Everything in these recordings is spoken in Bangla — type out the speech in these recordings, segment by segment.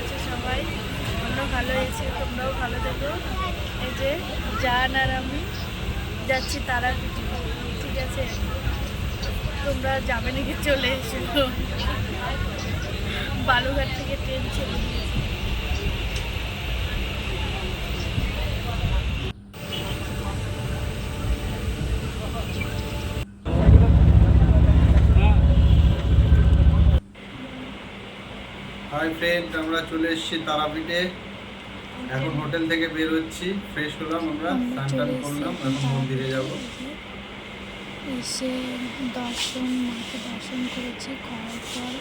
আছে সবাই। আমরাও ভালো হয়েছি, তোমরাও ভালো থেকো। এই যে যান আর আমি যাচ্ছি তারা ঠিক আছে? তোমরা যাবে নাকি চলে এসো? বালুঘাট থেকে ট্রেন ছেড়ে দিয়েছি হাই ফ্রেন্ড আমরা চলে এসেছি তারাপীঠে। এখন হোটেল থেকে বের হচ্ছি ফ্রেশ হলাম আমরা স্নান টান করলাম এখন মন্দিরে যাব। এসে দর্শন মাকে দর্শন করেছি করার পর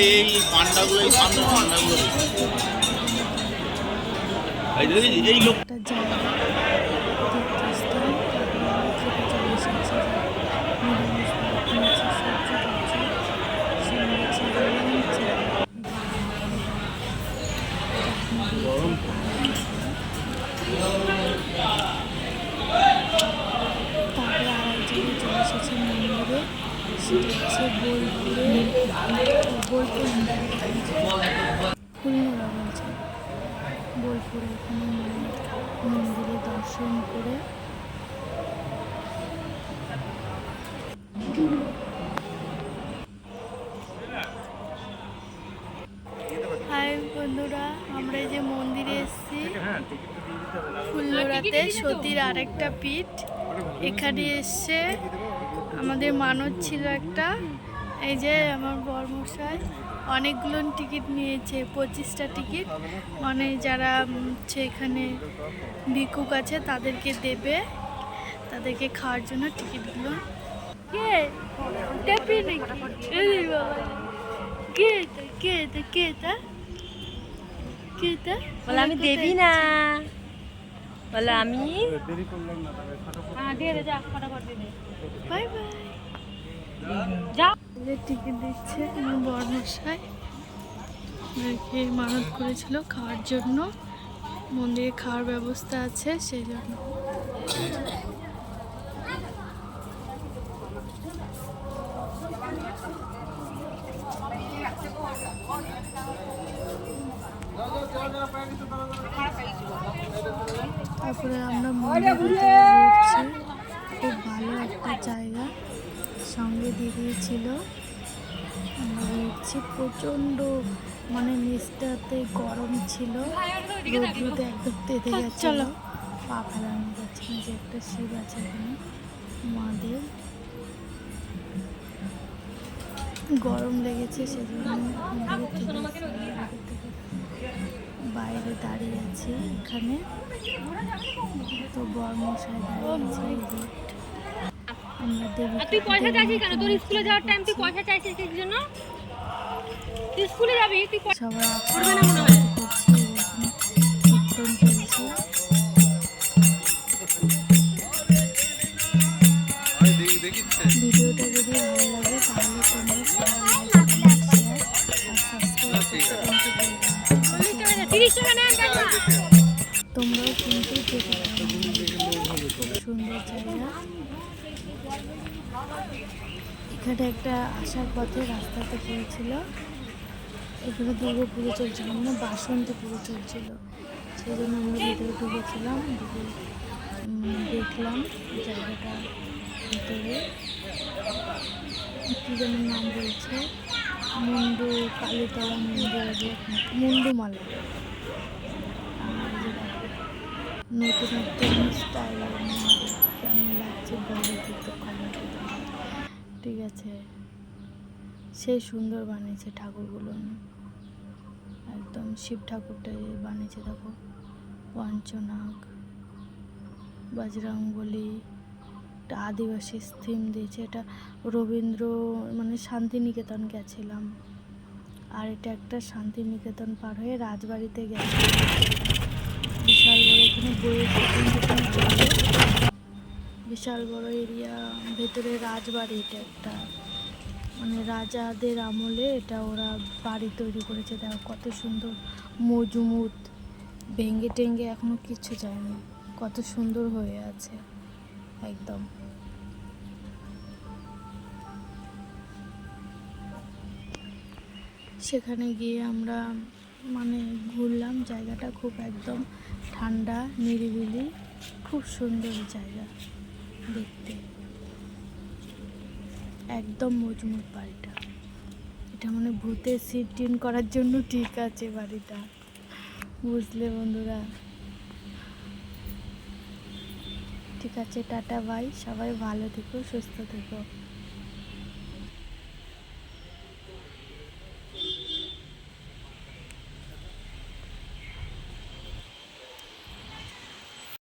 এই পান্ডাগুলো এই সামনে পান্ডাগুলো এই যে এই- এই লোক একটা জায়গা তীর্থস্থান থেকে চলে এসেছে নিরামিষ ভাত, মাছ, সবজি টবজি, সঙ্গে ছিল লাঞ্চ, গরম তারপরে আর এক জায়গায় চলে এসেছে মন্দিরে সেটা বোলপুরে মন্দিরে দর্শন করে হাই বন্ধুরা আমরা যে মন্দিরে এসেছি। ফুল্লরাতে সতীর আরেকটা পীঠ। এখানে এসছে আমাদের মানত ছিল একটা। এই যে আমার বর্মশাই অনেকগুলো টিকিট নিয়েছে পঁচিশটা টিকিট। মানে যারা এখানে ভিক্ষুক আছে তাদেরকে দেবে তাদেরকে খাওয়ার জন্য টিকিটগুলো। আমি দেবি না। বলে আমি? Bye bye. যা। যে টিকিট দিচ্ছে আমার বর্মশাই ওনাকে মানত করেছিল খাওয়ার জন্য। মন্দিরে খাওয়ার ব্যবস্থা আছে সেই জন্য। তারপরে আমরা মন্দির ঘুরছি খুব ভালো একটা জায়গা। সঙ্গে দিদি ছিল। আমরা দেখছি প্রচণ্ড মানে নিচটাতে গরম ছিল। রোদ্রুতে একদম তেতে গেছিল। পা ফেলানো যাচ্ছে না যে একটা শিব আছে এখানে। মাদের গরম লেগেছে সেজন্য বাইরে দাঁড়িয়ে আছি এখানে। তো বর্মশাই দাঁড়িয়ে আছে তুই পয়সা চাইছিস কেন? তোর স্কুলে যাওয়ার টাইম তুই পয়সা চাইছিস জন্য? তুই স্কুলে যাবি তুই সবাই করবে না মনে হয়। তোমরাও কিন্তু সুন্দর জায়গা। এখানে একটা আসার পথে রাস্তাতে পড়েছিল। এখানে দুর্গা পুজো চলছিল মানে বাসন্তী পুজো চলছিল। সেই জন্য আমরা ভিতরে ঢুকেছিলাম, ঢুকে দেখলাম জায়গাটা ভিতরে। কী যেন নাম বলছে? মুন্ডু, কালীতলা মন্দির মুন্ডুমালা। নতুনত্ব স্টাইল কেমন লাগছে বলে কমেন্ট ঠিক আছে। সেই সুন্দর বানিয়েছে ঠাকুরগুলো। একদম শিব ঠাকুরটা বানিয়েছে, দেখো। পঞ্চনাগ, বজরংবলী, একটা আদিবাসী থিম দিয়েছে। এটা রবীন্দ্র মানে শান্তিনিকেতন গেছিলাম। আর এটা একটা শান্তিনিকেতন পার হয়ে রাজবাড়িতে গেছে। বিশাল বড় এখানে বইয়ের বিশাল বড় এরিয়া ভেতরে রাজবাড়ি এটা একটা। মানে রাজাদের আমলে এটা ওরা বাড়ি তৈরি করেছে। দেখো কত সুন্দর মজুমুত। ভেঙ্গে টেঙ্গে এখনও কিচ্ছু যায়নি। কত সুন্দর হয়ে আছে একদম। সেখানে গিয়ে আমরা মানে ঘুরলাম, জায়গাটা খুব একদম ঠান্ডা, নিরিবিলি, খুব সুন্দর জায়গা দেখতে। একদম মজবুত বাড়িটা। এটা মানে ভূতের সিট টিন করার জন্য ঠিক আছে বাড়িটা। বুঝলে বন্ধুরা? ঠিক আছে, টাটা বাই সবাই ভালো থেকো, সুস্থ থেকো।